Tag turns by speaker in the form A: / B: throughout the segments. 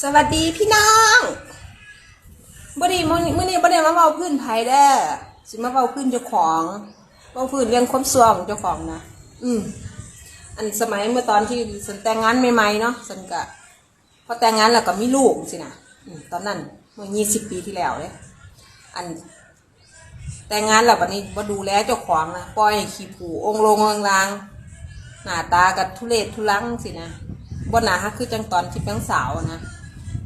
A: สวัสดีพี่น้องบ่ดีมื้อนี้มื้อนี้บ่ได้มาเว้าพื้นไผเด้อสิมาเว้าพื้นเจ้าของเว้าพื้นเรื่องความซัวของเจ้าของนะ อืมอันสมัยเมื่อตอนที่สันแต่งงานใหม่ๆเนาะสันก็พอแต่งงานแล้วก็มีลูกสินะอืมตอนนั้นเมื่อ20ปีที่แล้วเด้อัน แต่งงานแล้วบัดนี้บ่ดูแลเจ้าของนะปล่อยขี้ผูองลงองค์ลางหน้าตากับทุเรศทุลังสินะบ่หนาฮักคือจังตอนที่เป็นสาวนะ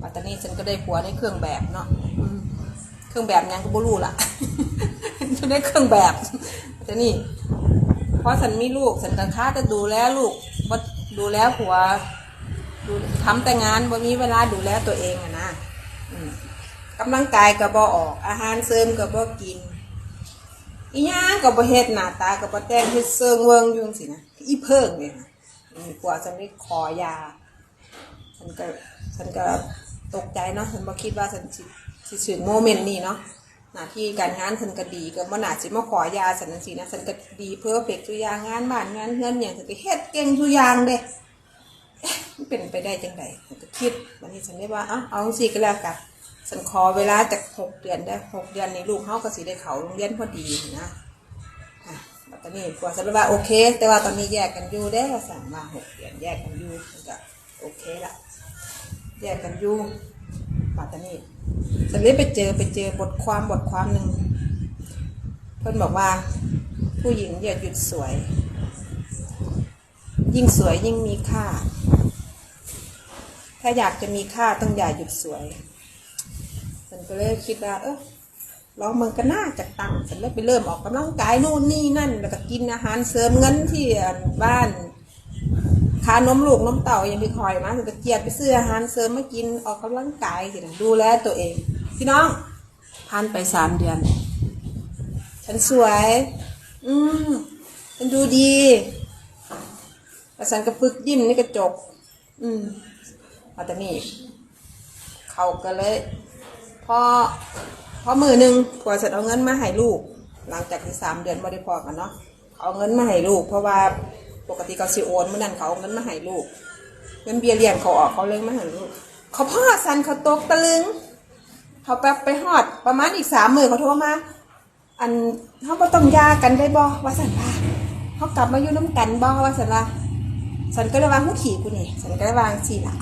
A: ปัตตานีฉันก็ได้ผัวในเครื่องแบบเนาะเครื่องแบบยังก็บ่รู้ล่ะฉันได้เครื่องแบบปัตตานีเพราะฉันมีลูกฉันก็ค้าจะดูแลลูกบ่าดูแลผัวดูทำแต่งานบ่มีเวลาดูแลตัวเองอะนะอืมกำลังกายก็บ่ออก อาหารเสริมก็บ่กินอีหยังก็บ่เฮ็ดหน้าตาก็บ่แต่งเฮ็ดเซิงเวิงยู่งซี่นะอีเพิ่งเนี่ยนะกว่าฉันได้ขอยาฉันก็ฉันก็ ตกใจเนาะฉันบ่คิดว่าฉันสิสิถึงโมเมนต์นี้เนาะหน้าที่การงานฉันก็ดีก็บ่น่าสิมาขอยาฉันจังซี่นะฉันก็ดีเพอร์เฟกต์ทุกอย่างงานบ้านงานเฮือนหยังฉันก็เฮ็ดเก่งทุกอย่างเด้มันเป็นไปได้จังไดฉันก็คิดวันนี้ฉันได้ว่าเอ้าเอาจังซี่ก็แล้วกันฉันขอเวลาจากหกเดือนได้หกเดือนนี้ลูกเฮาก็สิได้เขาโรงเรียนพอดีนะอะตอนนี้กว่าฉันว่าโอเค แต่ว่าตอนนี้แยกกันอยู่ได้สั่งมาหกเดือนแยกกันอยู่ก็โอเคละแยกกันอยู่ ปัตตานีฉันเลยไปเจอไปเจอบทความบทความหนึ่งเพื่อนบอกว่า ผู้หญิงอย่าหยุดสวย ยิ่งสวยยิ่งมีค่า ถ้าอยากจะมีค่าต้องอย่าหยุดสวยฉันก็เลยคิดว่า เออลองมันก็น่าจะตั้งฉันเลยไปเริ่มออกกำลังกายโน่นนี่นั่น แล้วก็กินอาหารเสริมเงินที่บ้าน ค่านมลูกนมเต่ายังพี่คอยมาฉันก็เจียดไปซื้ออาหารเสริมมากินออกกำลังกายสินะดูแลตัวเอง พี่น้องผ่านไปสามเดือน ฉันสวย อืมฉันดูดีแล้วฉันก็พึกยิ้มในกระจก อืมมาแต่นี่เขาก็เลยพอพอมือหนึ่งกว่าจะเอาเงินมาให้ลูก หลังจากที่สามเดือนไม่ได้พอกันเนาะเอาเงินมาให้ลูก เพราะว่า ปกติเขาสิโอนเมื่อนั้นเขาเงินมาให้ลูกเงินเบียเลี้ยงเขาออกเขาเลยมาให้ลูกเขาพ่อสันเขาตกตะลึง เขาแป๊บไปหอดประมาณอีกสามหมือเขาโทรมาอันเขาก็ต้องยากันได้บ่ว่าสันว่าเขากลับมาอยู่น้ำกันบ่ว่าสันว่าสันก็เลยวางหูขี่กูนี่สันก็เลยวางสีละ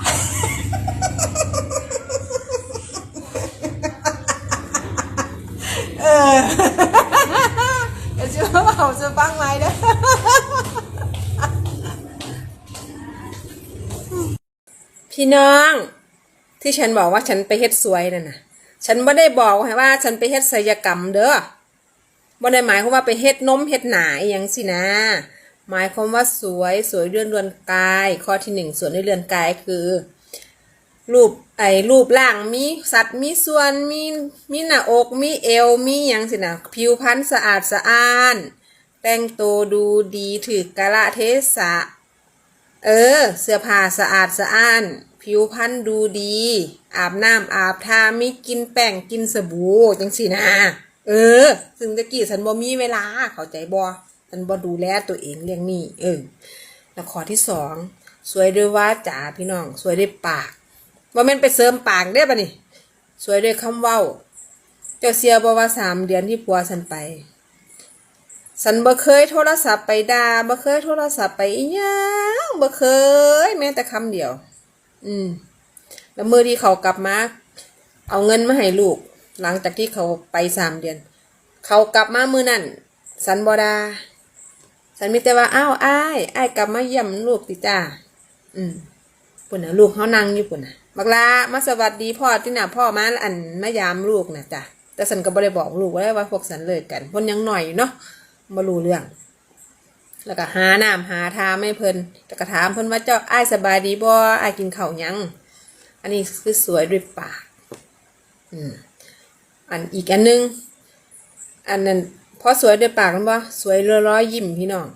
A: เออเดี๋ยวจะมาเอาจะฟังไหมเด้อ พี่น้อง ที่ฉันบอกว่าฉันไปเฮ็ดสวยนั่นนะฉันไม่ได้บอกว่าฉันไปเฮ็ดศัลยกรรมเด้อบ่ได้หมายความว่าไปเฮ็ดนมเฮ็ดหนาอย่างสินะ หมายความว่าสวยสวยเรื่อนเรือนกาย ข้อที่หนึ่งส่วนในเรือนกายคือ รูปไอ้รูปร่างมีสัตว์มีส่วนมีมีหน้าอกมีเอวมีหยังสินะผิวพรรณสะอาดสะอ้าน แต่งตัวดูดีถือกาละเทศะ เออ เสื้อผ้าสะอาดสะอ้าน ผิวพรรณดูดี อาบน้ำอาบทาไม่กินแป้งกินสบู่จังสินะเออ ซึ่งตะกี้ฉันบ่มีเวลาเข้าใจบ่ฉันบ่ดูแลตัวเองเรื่องนี้เออแล้วข้อที่สองสวยด้วยวาจาพี่น้อง สวยด้วยปากว่าแม่นไปเสริมปากได้ปะนี่ สวยด้วยคำเว้า เจ้าเสียบอกว่าสามเดือนที่ผัวฉันไป ฉันบ่เคยโทรศัพท์ไปด่าบ่เคยโทรศัพท์ไปอีหยังบ่เคย แม้แต่คำเดียว อืม แล้วมือที่เขากลับมา เอาเงินมาให้ลูก หลังจากที่เขาไปสามเดือน เขากลับมามือนั่นฉันบ่ดาฉันมีแต่ว่าอ้าวอ้ายอ้ายกลับมาเยี่ยมลูกติจ้าอืมปุ่นนะลูกเขานั่งอยู่ปุ่นนะบักลามาสวัสดีพ่อที่หน่ะพ่อมาอันมายามลูกนะจ้ะแต่สันก็บ่ได้บอกลูกว่าว่าพวกสันเลิกกันพนยังหน่อยเนาะ มารู้เรื่อง แล้วก็หาน้ำหาทาไม่เพิ่นแล้วก็ถามเพิ่นว่าเจ้าอ้ายสบายดีบ่อ้ายกินข้าวยัง อันนี้คือสวยด้วยปากอืมอันอีกอันหนึง อันนั้นพอสวยด้วยปากแล้วบ่สวยร้อยร้อยยิ้มพี่น้อง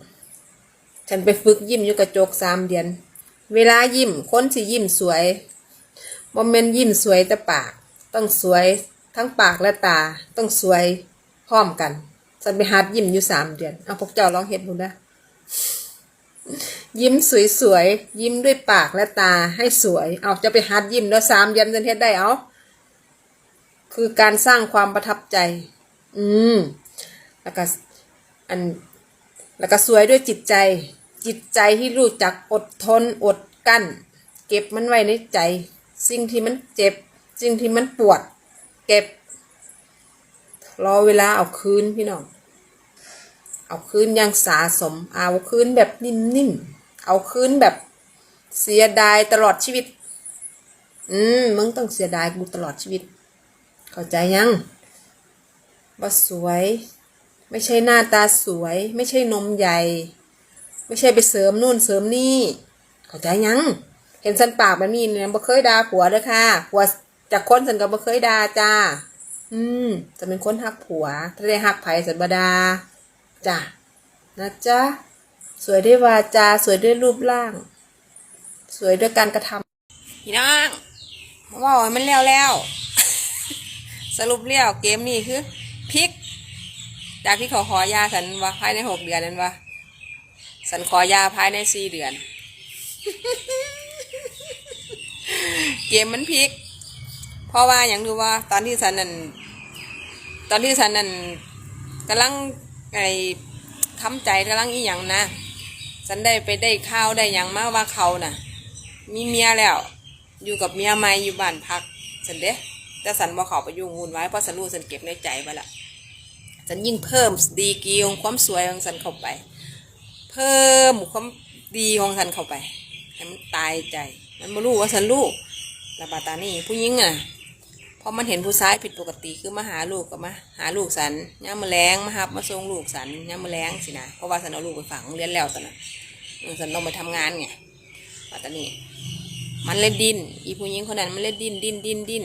A: ฉันไปฝึกยิ้มอยู่กระจกสามเดือน เวลายิ้มคนสิยิ้มสวยบ่แม่นยิ้มสวยแต่ปาก ต้องสวยทั้งปากและตาต้องสวยพร้อมกัน ฉันไปหัดยิ้มอยู่สามเดือน เอาพวกเจ้าลองเฮ็ดดูนะ ยิ้มสวยๆ ยิ้มด้วยปากและตาให้สวย เอาจะไปหัดยิ้มแล้วสามเดือนจะเฮ็ดได้เอา คือการสร้างความประทับใจ อืม แล้วก็อัน แล้วก็สวยด้วยจิตใจ จิตใจที่รู้จักอดทนอดกั้น เก็บมันไว้ในใจ สิ่งที่มันเจ็บ สิ่งที่มันปวด เก็บ รอเวลาเอาคืนพี่น้อง เอาคืนอยังสาสม เอาคืนแบบนิ่มๆ เอาคืนแบบเสียดายตลอดชีวิต อืม มึงต้องเสียดายกูตลอดชีวิต เข้าใจยังว่าสวย ไม่ใช่หน้าตาสวย ไม่ใช่นมใหญ่ ไม่ใช่ไปเสริมนู่นเสริมนี่ เข้าใจยัง เห็นสันปากแบบนี้เนี่ยบ่เคยด่าผัวเด้อค่ะผัวจากคนสันก็บ่เคยด่าจ้า อืม จะเป็นคนหักผัว ถ้าได้หักไผ่สันบดาจ้ะนะจ๊ะ สวยด้วยวาจา สวยด้วยรูปร่าง สวยด้วยการกระทำพี่น้องว่ามันแล้วแล้ว สรุปแล้วเกมนี้คือพิก จากที่เขาขอยาฉันว่าภายในหกเดือนนั้นว่าฉันขอยาภายในสี่เดือน เกมมันพลิก เพราะว่าอย่างดูว่าตอนที่ฉันนั่น ตอนที่ฉันนั่นกำลังไอ้ทำใจกำลังอีหยังนะฉันได้ไปได้ข้าวได้หยังมาว่าเขาน่ะ มีเมียแล้ว อยู่กับเมียใหม่อยู่บ้านพักฉันเด้แต่ฉันบ่เขาไปยุ่งวุ่นไว้เพราะฉันรู้ฉันเก็บในใจไปละฉันยิ่งเพิ่มดีกีของความสวยของฉันเข้าไป เพิ่มความดีของฉันเข้าไปให้มันตายใจ มันไม่รู้ว่าฉันรู้ระบาตานี่ผู้หญิงอะ พอมันเห็นผู้ชายผิดปกติคือมาหาลูกกับมาหาลูกสันย่ามาแรงมาหับมาส่งลูกสันย่ามาแรงสินะเพราะว่าฉันเอาลูกไปฝังเรียนแล้วตอนนั้นเออฉันต้องไปทำงานไงปัตตานีมันเล่นดินอีผู้หญิงคนนั้นมันเล่นดินดินดินดิน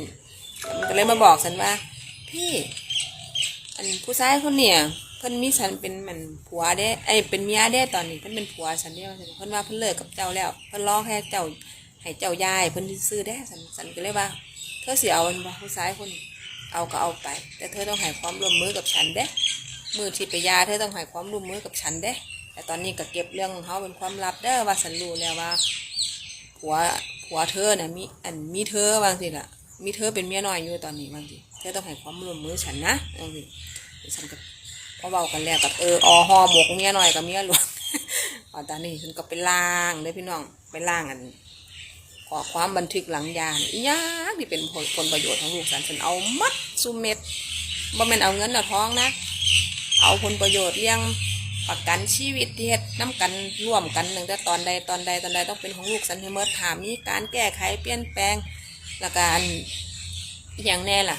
A: มันก็เลยมาบอกฉันว่า พี่ อันผู้ชายคนเนี่ยเพิ่นมีฉันเป็นเหมือนผัวเด้ไอยเป็นเมียเด้ตอนนี้เพิ่นเป็นผัวฉันเด้ว่าซั่นเพิ่นว่าเพิ่นเลิกกับเจ้าแล้วเพิ่นรอแค่เจ้าให้เจ้ายายเพิ่นซื้อได้ฉันฉันก็เลยว่า เธอสิเอามันบ่ผู้ชายคนนี้เอาก็เอาไป แต่เธอต้องให้ความร่วมมือกับฉันเด้มือที่ไปยาเธอต้องให้ความร่วมมือกับฉันเด้ แต่ตอนนี้ก็เก็บเรื่องของเขาเป็นความลับเด้อว่าฉันรู้แล้วว่าผัวผัวเธอน่ะมีอันมีเธอบางทีล่ะ มีเธอเป็นเมียน้อยอยู่ตอนนี้บางทีเธอต้องให้ความร่วมมือฉันนะบางทีฉันก็พอเบากันแล้วกับเอออหอหมกเมียน้อยกับเมียหลวงอ๋อตอนนี้ฉันก็ไปล่างเลยพี่น้องไปล่างอัน อความบันทึกหลังยานยากที่เป็นผลผลประโยชน์ของลูกฉันฉันเอามัดซุมเม็ดบ่แม่นเอาเงินเอาทองนะ เอาผลประโยชน์เลี้ยงประกันชีวิตที่เฮ็ดน้ำกันร่วมกันหนึ่งแต่ตอนใดตอนใดตอนใดต้องเป็นของลูกสันให้เมื่อถามมีการแก้ไขเปลี่ยนแปลงและการอย่างแน่ล่ะ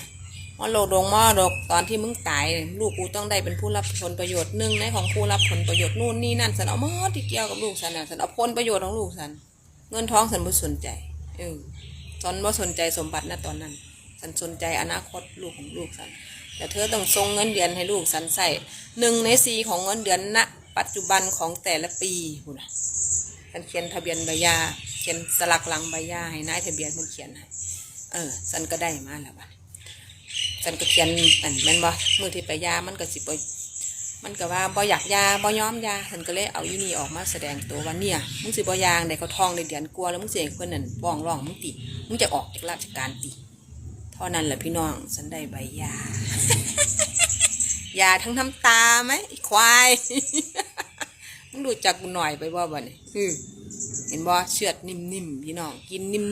A: มอโลดงมอดกตอนที่มึงตายลูกกูต้องได้เป็นผู้รับผลประโยชน์หนึ่งในของผู้รับผลประโยชน์นู่นนี่นั่นสันเอามดที่เกี่ยวกับลูกสันน่ะสันเอาผลประโยชน์ของลูกสัน เงินท้องสันบ่สนใจ เออสันบ่สนใจสมบัตินะตอนนั้นสันสนใจอนาคตลูกของลูกสัน แต่เธอต้องส่งเงินเดือนให้ลูกสันใส่หนึ่งในสี่ของเงินเดือนณปัจจุบันของแต่ละปีหุ่นน่ะฉันเขียนทะเบียนใบยาเขียนสลักหลังใบยาให้นายทะเบียนมันเขียนให้เออฉันก็ได้มาแล้วบัดฉันก็เขียนอันแม่นบ่มือที่ไปยามันก็สิบ่ มันก็ว่าบ่อยากยาบ่ย้อมยาฉันก็เลยเอาอีนี่ออกมาแสดงตัวว่าเนี่ยมึงสิบ่ยางได้เขาทองในเดือนกลัวแล้วมึงสิให้เพิ่นนั่นบ้องร้องมึงติมึงจะออกจากราชการติเท่านั้นแหละพี่น้องฉันได้ใบยายาทั้งน้ำตาไหมควายมึงดูจักกูหน่อยไปบ่บ่เนี่ยเห็นบ่เชือดนิ่มๆพี่น้องกินนิ่ม